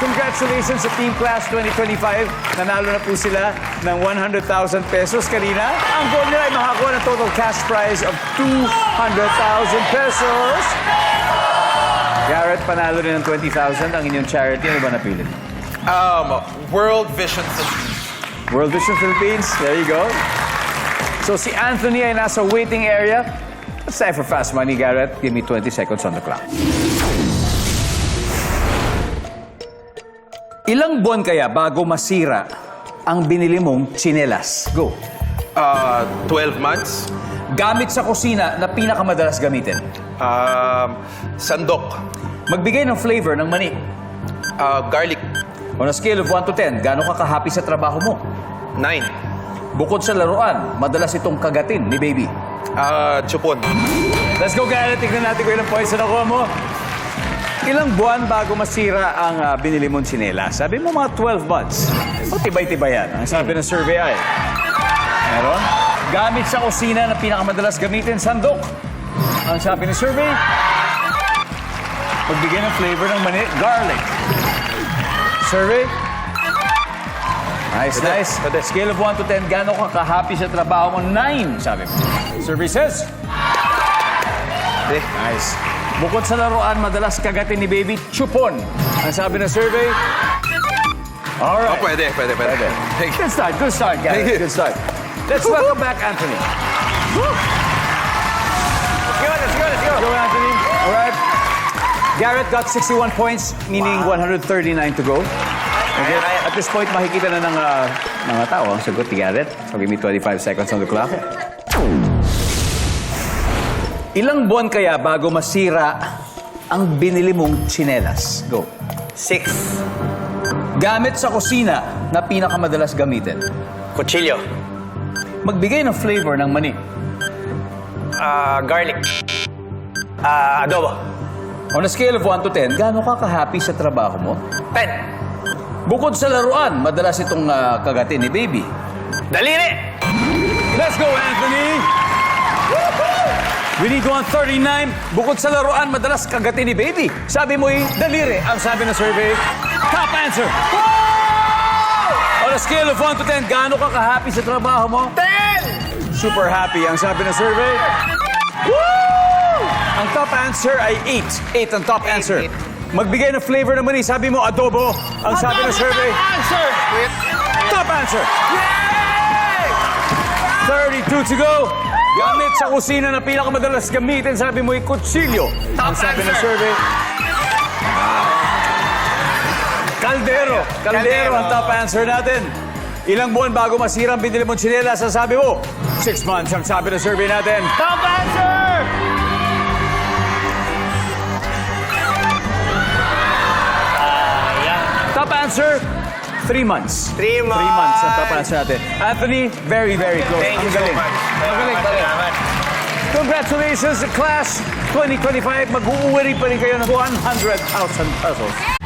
Congratulations sa Team Class 2025. Nanalo na po sila ng 100,000 pesos kanina. Ang goal nila ay makakuha ng total cash prize of 200,000 pesos. Garrett, panalo rin ng 20,000. Ang inyong charity, ano ba napili? Um, World Vision Philippines. World Vision Philippines. There you go. So si Anthony ay nasa waiting area. Time for fast money, Garrett. Give me 20 seconds on the clock. Ilang buwan kaya bago masira ang binili mong tsinelas? Go. Uh, 12 months. Gamit sa kusina na pinakamadalas gamitin. Um, sandok. Magbigay ng flavor ng mani. Uh, garlic. On a scale of 1 to 10, gaano ka ka-happy sa trabaho mo? 9. Bukod sa laruan, madalas itong kagatin ni baby. Uh, chupon. Let's go, Garrett. Tignan natin kung ilang points na nakuha mo. Ilang buwan bago masira ang ah, binili mong tsinelas? Sabi mo mga 12 months. O tibay-tibay yan. Ang sabi ng survey ay. Meron? Gamit sa kusina na pinakamadalas gamitin, sandok. Ang sabi ng survey, magbigay ng flavor ng mani, garlic. Survey? Nice, nice. Scale of 1 to 10, gano'n ka ka-happy sa trabaho mo? 9, sabi mo. Survey says, Nice. Bukod sa laruan, madalas kagatin ni baby, chupon. Ang sabi ng survey. oh, Alright. pwede, pwede, pwede. Pwede. Thank you. Good start, good start, you. Good start. Let's welcome back Anthony. Let's go, let's go, let's go. Go, Anthony. All right. Garrett got 61 points, meaning 139 to go. Okay. At this point, makikita na ng ah, mga tao ang sagot ni Garrett. So give me 25 seconds on the clock. Ilang buwan kaya bago masira ang binili mong tsinelas? Go. Six. Gamit sa kusina na pinakamadalas gamitin. Kutsilyo. Magbigay ng flavor ng mani. Ah, garlic. Ah, adobo. On a scale of 1 to 10, gaano ka ka-happy sa trabaho mo? Pen. Bukod sa laruan, madalas itong ah, kagatin ni baby. Daliri. Let's go, Anthony! We need 139. Bukod sa laruan, madalas kagatin ni baby. Sabi mo eh, daliri. Ang sabi ng survey, top answer. On a scale of 1 to 10, gaano ka ka-happy sa trabaho mo? Ten. Super happy ang sabi ng survey. Ang top answer ay 8. 8 ang top answer. eight. Magbigay ng flavor ng mani. Sabi mo, adobo. Ang sabi ng survey, Answer. top answer. 32 to go. Gamit sa kusina na pinakamadalas gamitin, sabi mo, kutsilyo. Ang sabi ng survey. Kaldero. Kaldero ang top answer natin. Ilang buwan bago masira ang binili mong tsinelas, ang sabi mo? Six months ang sabi ng survey natin. Top answer. Top answer, three months. Three Three months ang months. answer natin. Anthony, very, very close. Thank you Ang so galing. magaling. Salamat. Congratulations, class 2025. Mag-uuwi pa rin kayo ng 100,000 pesos.